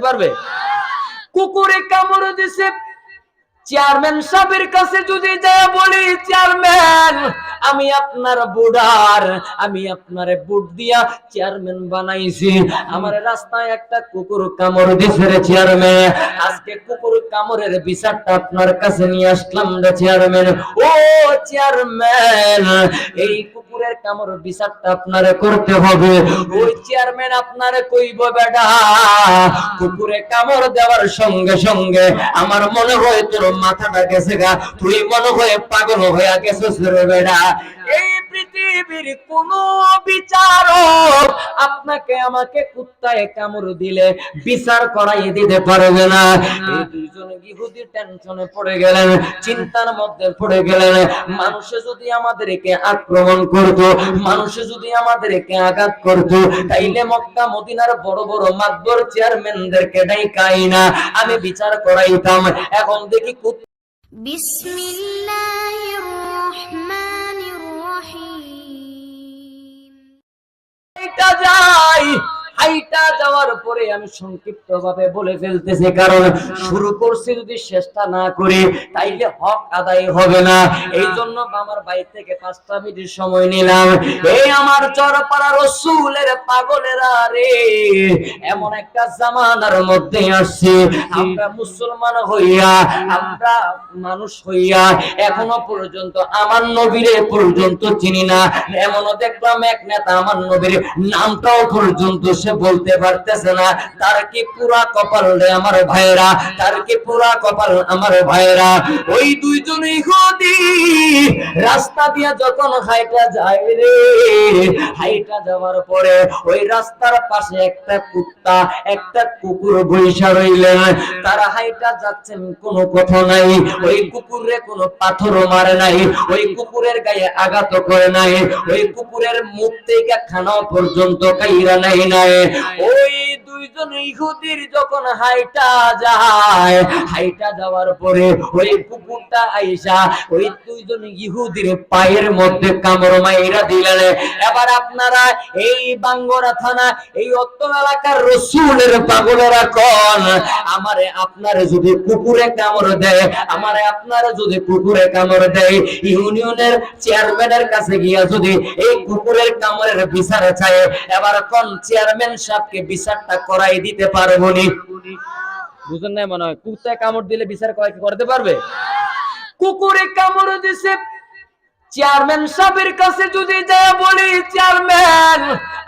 পারবে? কুকুরে কামড় দিছে। চেয়ারম্যান সাহেবের কাছে যদি যায় বলি চেয়ারম্যান আমি আপনার বুড়ার, আমি আপনার বুট দিয়া চেয়ারম্যান বানাইছি। আমার রাস্তায় একটা কুকুর কামড় দিছে রে চেয়ারম্যান আজকে কুকুর কামড়ের বিচারটা আপনার কাছে নিয়ে আসলাম রে চেয়ারম্যান ও চেয়ারম্যান এই কুকুরের কামড় বিচারটা আপনারে করতে হবে। ওই চেয়ারম্যান আপনারে কইব বেডা কুকুরে কামড় দেওয়ার সঙ্গে সঙ্গে আমার মনে হয় তোর মাথাটা গেছে গা। তুই মনে হয় পাগল হয়ে গেছিস রে বেডা এই পৃথিবীর কোন বিচারক আপনাকে আমাকে কুত্তায় কামড় দিলে বিচার করাইয়ে দিতে পারবে না। এই দুইজন ইহুদি টেনশনে পড়ে গেলেন চিন্তার মধ্যে পড়ে গেলেন। মানুষে যদি আমাদেরকে আক্রমণ করত মানুষে যদি আমাদেরকে আঘাত করত তাইলে মক্কা মদিনার বড় বড় মাতবর চেয়ারম্যানদেরকে ডাইকাই না। আমি বিচার করাইতাম এখন দেখি কুত বিসমিল্লাহির রহমান যাই। হাইটা যাওয়ার পরে আমি সংক্ষিপ্ত ভাবে বলে ফেলতেছি, কারণ শুরু করছি যদি চেষ্টা না করি, তাইলে হক আদায় হবে না। এই জন্য আমার বাড়ি থেকে পাঁচটা মিনিট সময় নিলাম। এই আমার চরপাড়া রসুলের পাগলেরা রে, এমন একটা জামানার মধ্যে আসছে। আমরা মুসলমান হইয়া, আমরা মানুষ হইয়া এখনও পর্যন্ত আমার নবীরে পর্যন্ত চিনি না। এমনও দেখলাম এক নেতা আমার নবীর নামটাও পর্যন্ত সে বলতে পারতেছে না। তার কি পুরা কপাল রে আমার ভাইয়েরা? তার কি পুরা কপাল আমার ভাইয়েরা? ওই দুইজন ইহুদি রাস্তা দিয়া যখন হাইটা যায় রে, হাইটা যাওয়ার পরে ওই রাস্তার পাশে একটা কুত্তা, একটা কুকুর বৈশা রইলেন। তারা হাইটা যাচ্ছেন, কোনো কথা নাই। ওই কুকুরে কোনো পাথরও মারে নাই। ওই কুকুরের গায়ে আঘাত করে নাই। ওই কুকুরের মুখ থেকে খানা পর্যন্ত কাইরা নাই নাই। ওই দুইজন ইহুদির যখন হাইটা যায়, হাইটা যাওয়ার পরে ওই কুকুরটা আইসা ওই দুইজন ইহুদির পায়ের মধ্যে মাইরা দিলেন। এবার আপনারা এই বাঙ্গরা থানা, এই এলাকার রসুলের পাগলেরা কোন? আমারে আপনারে যদি কুকুরে কামড় দেয়, আমারে আপনারে যদি কুকুরে কামড় দেয়, ইউনিয়নের চেয়ারম্যানের কাছে গিয়া যদি এই কুকুরের কামড়ের বিচার চায়, এবার কোন চেয়ারম্যান সাহেবকে বিচারটা করাই দিতে পারব নি। বুঝুন না মনে হয় কুকুরে কামড় দিলে বিচার করাই করতে পারবে? কুকুরে কামড় দিছে চেয়ারম্যান সাহেবের কাছে যদি যায় বলি, চেয়ারম্যান,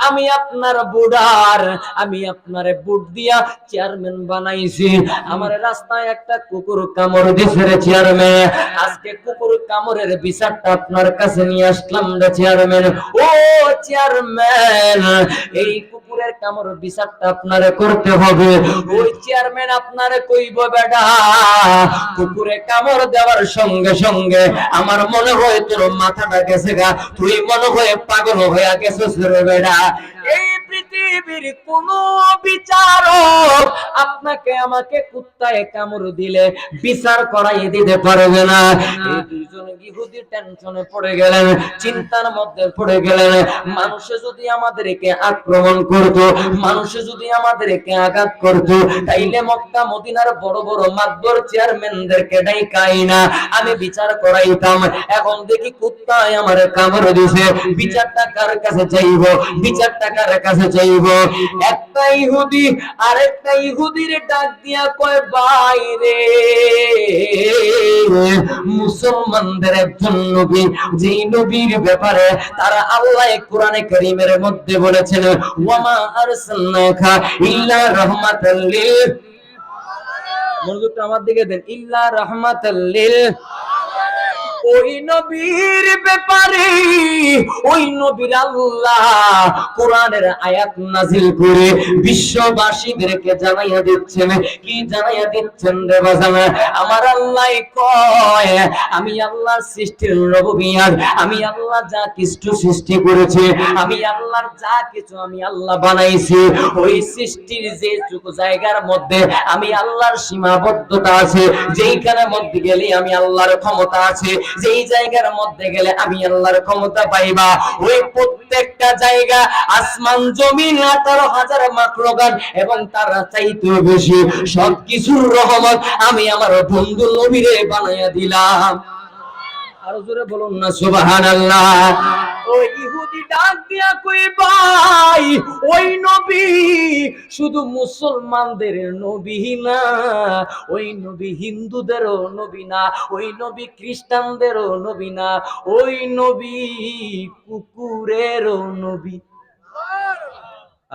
আমি আপনার বুড়ার, আমি আপনার বুট দিয়া চেয়ারম্যান বানাইছি। আমার রাস্তায় একটা কুকুর কামড় দিছে রে চেয়ারম্যান। আজকে কুকুর কামড়ের বিচারটা আপনার কাছে নিয়ে আসলাম রে চেয়ারম্যান। ও চেয়ারম্যান, এই কুকুরের কামড় বিচারটা আপনারে করতে হবে। ওই চেয়ারম্যান আপনারে কইব বেডা কুকুরে কামড় দেওয়ার সঙ্গে সঙ্গে আমার মনে হয় তোর মাথাটা গেছে গা। তুই মনে হয় পাগল হয়ে গেছিস রে বেডা এই পৃথিবীর কোন বিচারক আপনাকে আমাকে কুত্তায় কামড় দিলে বিচার করাই দিতে পারবে না। এই দুইজন টেনশনে পড়ে গেলেন চিন্তার মধ্যে পড়ে গেলেন। মানুষে যদি আমাদেরকে আক্রমণ করত মানুষে যদি আমাদেরকে আঘাত করত তাইলে মক্কা মদিনার বড় বড় মাতবর চেয়ারম্যানদেরকে ডাইকাই না। আমি বিচার করাইতাম। এখন দেখি কুত্তায় আমার কামড় দিছে। বিচারটা কার কাছে চাইব? বিচারটা কার কাছে চাইব? একটা ইহুদি ইহুদির ডাক দিয়া কয় বাইরে মুসলমানদের একজন নবী, যেই নবীর ব্যাপারে তারা আল্লাহ কোরআনে কারীমের মধ্যে বলেছেন, ওয়ামা আরসালনাকা ইল্লা রাহমাতাল মনোযোগটা আমার দিকে দেন। ইল্লা রাহমাতাল ওই নবীর ব্যাপারে, ওই নবীর আল্লাহ কোরআনের আয়াত নাজিল করে বিশ্ববাসীদেরকে জানাইয়া দিচ্ছেন। কি জানাইয়া দিচ্ছেন রে বাজান? আমার আল্লাহ কয়, আমি আল্লাহর সৃষ্টির রববিয়ার আমি আল্লাহ যা কিছু সৃষ্টি করেছি, আমি আল্লাহর যা কিছু আমি আল্লাহ বানাইছি, ওই সৃষ্টির যে জায়গার মধ্যে আমি আল্লাহর সীমাবদ্ধতা আছে যেইখানে মধ্যে গেলে আমি আল্লাহর ক্ষমতা আছে যেই জায়গার মধ্যে গেলে আমি আল্লাহর ক্ষমতা পাইবা, ওই প্রত্যেকটা জায়গা আসমান, জমিন আঠারো হাজার মাকলগান এবং তারা চাইতে বেশি সবকিছুর রহমত আমি আমার বন্ধু নবীরে বানাইয়া দিলাম। আরও জোরে বলুন না, সুবহানাল্লাহ। ওই নবী শুধু মুসলমানদের নবী না, ওই নবী হিন্দুদেরও নবী না, ওই নবী খ্রিস্টানদেরও নবী না, ওই নবী কুকুরেরও নবী।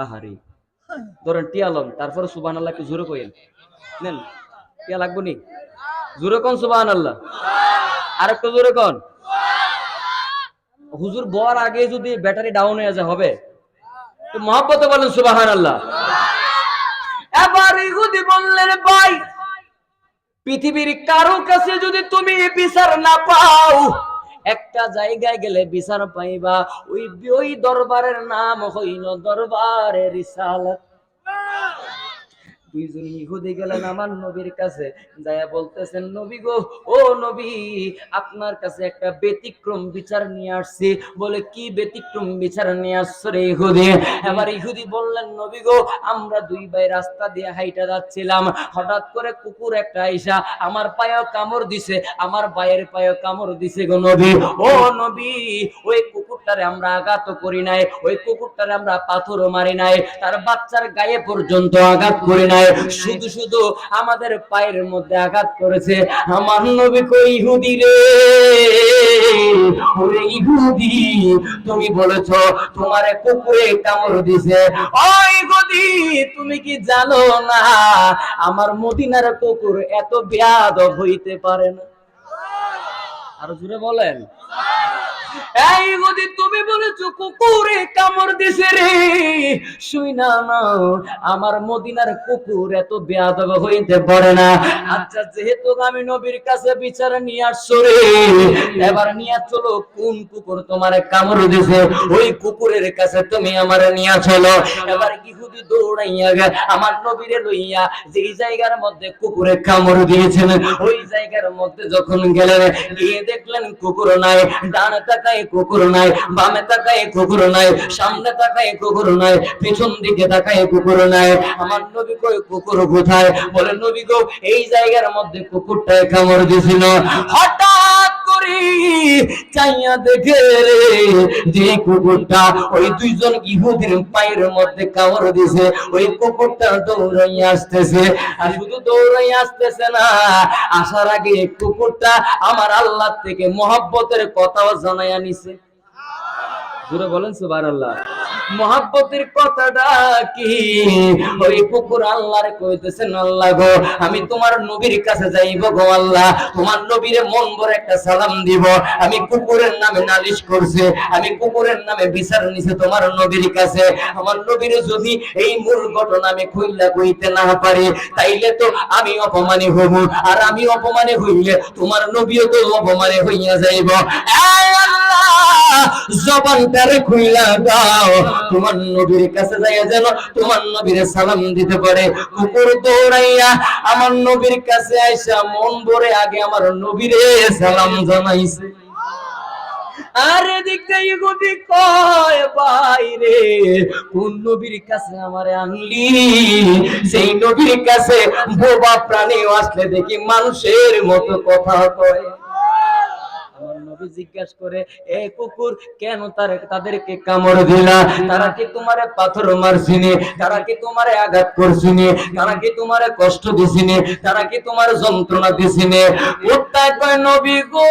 আহারে, ধরেন টিয়ালম তারপরে সুবহানাল্লাহ কে জোরে কইেন নেন, টিয়া লাগবো নি? জোরে কোন সুবহানাল্লাহ। আর একটু জোরে কোন। হুজুর বর আগে যদি ব্যাটারি ডাউন হয়ে যায়, হবে? তো মহব্বতে বলেন সুবাহান আল্লাহ এবার ইহুদি বললেন, ভাই, পৃথিবীর কারও কাছে যদি তুমি বিচার না পাও, একটা জায়গায় গেলে বিচার পাইবা, ওই ওই দরবারের নাম হইল দরবারের রিসালাত। দুইজন ইহুদি গেলেন আমার নবীর কাছে, যায়া বলতেছেন, নবী গো, ও নবী, আপনার কাছে একটা ব্যতিক্রম বিচার নিয়ে আসছি। বলে, কি ব্যতিক্রম বিচার নিয়ে আসছো রে ইহুদি? ইহুদি বললেন, নবী গো, আমরা দুই ভাই রাস্তা দিয়ে হাইটা যাচ্ছিলাম। হঠাৎ করে কুকুর একটা আইসা আমার পায়ে কামড় দিছে, আমার ভাইয়ের পায়ে কামড় দিছে গো নবী। ও নবী, ওই কুকুরটারে আমরা আঘাত করি নাই, ওই কুকুরটারে আমরা পাথরও মারি নাই, তার বাচ্চার গায়ে পর্যন্ত আঘাত করি নাই। শুধু শুধু আমাদের পায়ের মধ্যে আঘাত করেছে। আমার নবী কই ইহুদি রে, ওরে ইহুদি, তুমি বলেছ তোমারে কুকুরে কামড় দিছে। ওই ইহুদি, তুমি কি জানো না, আমার মদিনার কুকুর এত বেয়াদব হইতে পারে না? আরও জুড়ে বলেন। এই গদি তুমি বলেছ কুকুরে কামড় দিছে রে। শুই না আমার মদিনার কুকুর এত বেয়াদব হইতে পারে না। আচ্ছা যেহেতু আমি নবীর কাছে বিচার নিয়ে আসছো রে, এবার নিয়ে চলো, কোন কুকুর তোমার কামড় দিছে? ওই কুকুরের কাছে তুমি আমার নিয়ে চলো। এবার ইহুদি দৌড়াইয়া আমার নবীরে লইয়া যেই জায়গার মধ্যে কুকুরে কামড় দিয়েছেন, ওই জায়গার মধ্যে যখন গেলেন গিয়ে দেখলেন কুকুর নাই, ডানে তাকায় কুকুর নাই, বামে তাকায় কুকুর নাই, সামনে তাকায় কুকুর নাই, পিছন দিকে তাকায় কুকুর নাই। আমার নবী কই কুকুর কোথায়? বলে, নবী গো, এই জায়গার মধ্যে কুকুরটায় কামড় দিছিল। হঠাৎ চাইয়া দেখে যে কুকুরটা ওই দুইজন ইহুদির পায়ের মধ্যে কামড় দিছে, ওই কুকুরটা দৌড়াইয়া আসতেছে। আর শুধু দৌড়াইয়া আসতেছে না, আসার আগে কুকুরটা আমার আল্লাহ থেকে মহব্বতের কথাও জানাইয়া নিছে। জোরে বলেন সুবার আল্লাহ মহাব্বতের কথাটা কি? ওই কুকুর আল্লাহরে কইতেছেন, আল্লাহ গো, আমি তোমার নবীর কাছে যাইব গো আল্লাহ। তোমার নবীরে মন ভরে একটা সালাম দিব। আমি কুকুরের নামে নালিশ করছে। আমি কুকুরের নামে বিচার নিছে তোমার নবীর কাছে। আমার নবীরে যদি এই মূল ঘটনা আমি খুইলা কইতে না পারি, তাইলে তো আমি অপমানী হব। আর আমি অপমানে হইলে তোমার নবীও তো অপমানে হইয়া যাইব। আল্লাহ, জবানটারে খুইলা দাও। তোমার নবীর কাছে যাইয়া যেন তোমার নবীর সালাম দিতে পারে। কুকুর দৌড়াইয়া আমার নবীর কাছে আইসা মন ভরে আগে আমার নবীরে সালাম জানাইছে। আর এদিকে ইহুদি কয় বাইরে কোন নবীর কাছে আমারে আনলি? সেই নবীর কাছে বোবা প্রাণী আসলে দেখি মানুষের মতো কথা কয়। নবী জিজ্ঞাসা করে, এ কুকুর, কেন তার, তাদেরকে কামড় দিলা? তারা কি তোমারে পাথর মারছিনি? তারা কি তোমারে আঘাত করছিনি? তারা কি তোমারে কষ্ট দিছিনি? তারা কি তোমার যন্ত্রণা দিছিনি? উত্তায় কয়, নবী গো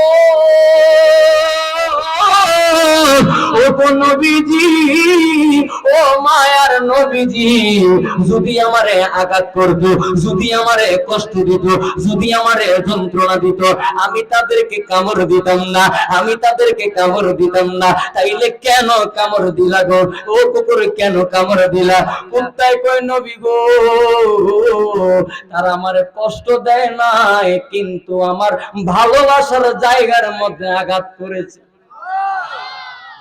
ও নবীজি, ও মায়ার নবীজি, যদি আমারে আঘাত করতো, যদি আমারে কষ্ট দিত, যদি আমারে যন্ত্রণা দিত, আমি তাদেরকে দিতাম না, আমি তাদেরকে দিতাম না। তাইলে কেন দিলা গো? ও কুকুর কেন দিলা? কই নবী গো? তারা আমারে কষ্ট দেয় নাই, কিন্তু আমার ভালোবাসার জায়গার মধ্যে আঘাত করেছে।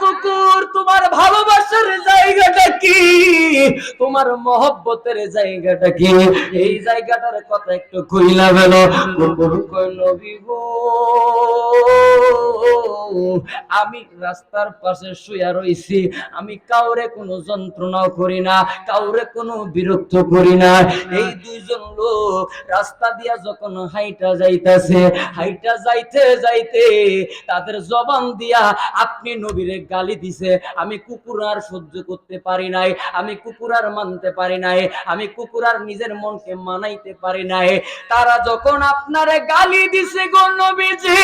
কুকুর, তোমার ভালোবাসার জায়গাটা কি? তোমার মহব্বতের জায়গাটা কি? এই জায়গাটার কথা একটু কইলা বেল। কুকুর আমি রাস্তার পাশে শুয়া রইছি। আমি কাউরে কোনো যন্ত্রণাও করি না, কাউরে কোনো বিরক্ত করি না। এই দুইজন লোক রাস্তা দিয়া যখন হাইটা যাইতাছে, হাইটা যাইতে যাইতে তাদের জবান দিয়া, আপনি নবীরে গালি দিছে, আমি কুকুর আর সহ্য করতে পারি নাই, আমি কুকুর আর মানতে পারি নাই, আমি কুকুর আর নিজের মনকে মানাইতে পারি নাই। তারা যখন আপনারে গালি দিছে গো নবীজি,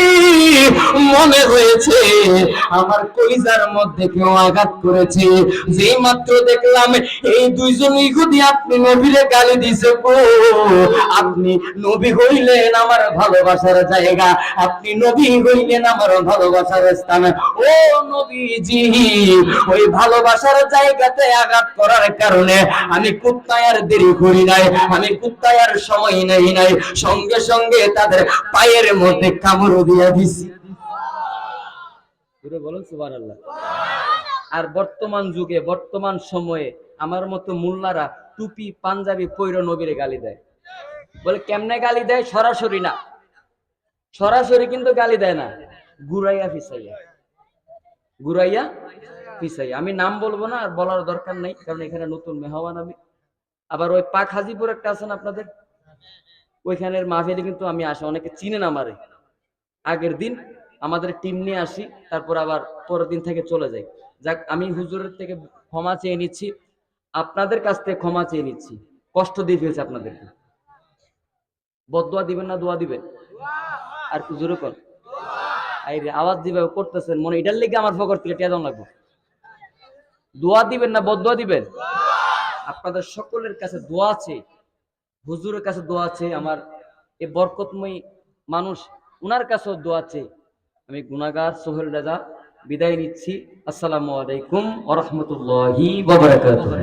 মনে হয়েছে আমার কলিজার মধ্যে কেউ আঘাত করেছে। যেই মাত্র দেখলাম এই দুইজন ইহুদি আপনি নবীরে গালি দিছে গো। আপনি নবী হইলেন আমার ভালোবাসার জায়গা, আপনি নবী হইলেন আমার ভালোবাসার স্থান। ও নবীজি, ওই ভালোবাসার জায়গাতে আঘাত করার কারণে আমি কুত্তায় আর দেরি করি নাই, আমি কুত্তায় আর সময় নেই নাই, সঙ্গে সঙ্গে তাদের পায়ের মধ্যে কামড় দিয়া দিছি। বলুন আর বর্তমান যুগে, বর্তমান সময়ে আমার মতো মুল্লারা টুপি, পাঞ্জাবি পৈর নবীরে গালি দেয়। বলে, কেমনে গালি দেয়? সরাসরি না। সরাসরি কিন্তু গালি দেয় না। গুরাইয়া ফিসাইয়া। গুরাইয়া ফিসাইয়া আমি নাম বলব না, আর বলার দরকার নাই, কারণ এখানে নতুন মেহমান আমি। আবার ওই পাক হাজিপুর একটা আছেন আপনাদের? ওইখানের মাহফিলে কিন্তু আমি আসি, অনেকে চিনেন আমারে। আগের দিন আমাদের টিম নিয়ে আসি, তারপর আবার পরের দিন থেকে চলে যাই। যাক, আমি হুজুরের থেকে ক্ষমা চেয়ে নিচ্ছি, আপনাদের কাছ থেকে ক্ষমা চেয়ে নিচ্ছি। কষ্ট দিয়ে ফেলছে আপনাদেরকে। বদুয়া দিবেন না, দোয়া দিবেন? আর কি জোরে কর আওয়াজ যেভাবে করতেছেন মনে এটার লেগে আমার ফকর থেকে টেয়া দাম লাগবে। দোয়া দিবেন না বদুয়া দিবেন? আপনাদের সকলের কাছে দোয়া আছে, হুজুরের কাছে দোয়া আছে, আমার এই বরকতময়ী মানুষ, উনার কাছেও দোয়া আছে। আমি গুনাগার সোহেল রাজা বিদায় নিচ্ছি। আসসালামু আলাইকুম ওয়া রাহমাতুল্লাহি ওয়া বারাকাতুহু।